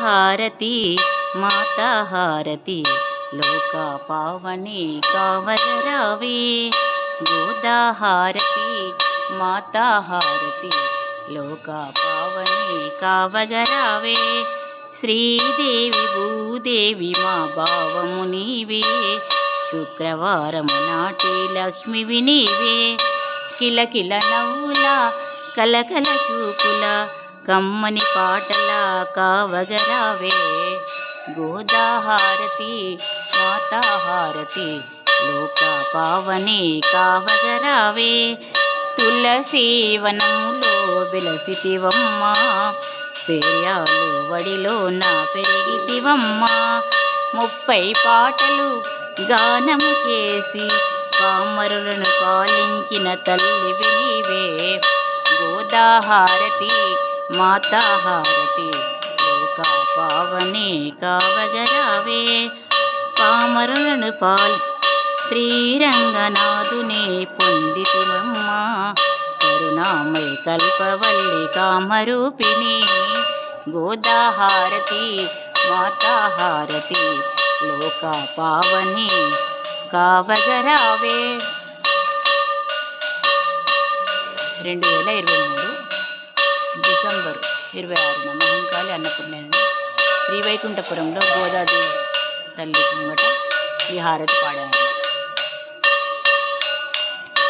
హారతి మాతా హారతి. లోక పావని కావరరావే గోదా హారతి మాతా హారతి. లోక పావని కావగరావే శ్రీదేవి భూదేవి మా భావము నీవే. శుక్రవారము నాటి లక్ష్మివి నీవే కిలకిల నవ్వుల కలకల చూపుల కమ్మని పాటలా కావగరావే. గోదాహారతి మాతాహారతి లోక పావని కావగరావే. తులసి వనములో వెలసితివమ్మ పేర్యాలు వడిలో నా పెరిగితివమ్మ. ముప్పై పాటలు గానము చేసి పామరులను పాలించిన తల్లి నీవే. గోదాహారతి మాతాహారతి లోక పావని కావగరావే పామరులను పాల్ శ్రీరంగనాథుని పొందితివమ్మ కరుణామై కల్పవల్లి కామరూపిణి. గోదాహారతి మాతాహారతి లోక పావని కావగరావే రెండు వేల ఇరవై మూడు డిసెంబర్ ఇరవై ఆరున మహంకాళి అన్నపూర్ణని శ్రీవైకుంఠపురంలో గోదాదేవి తల్లి ముంగట ఈ హారతి పాడాను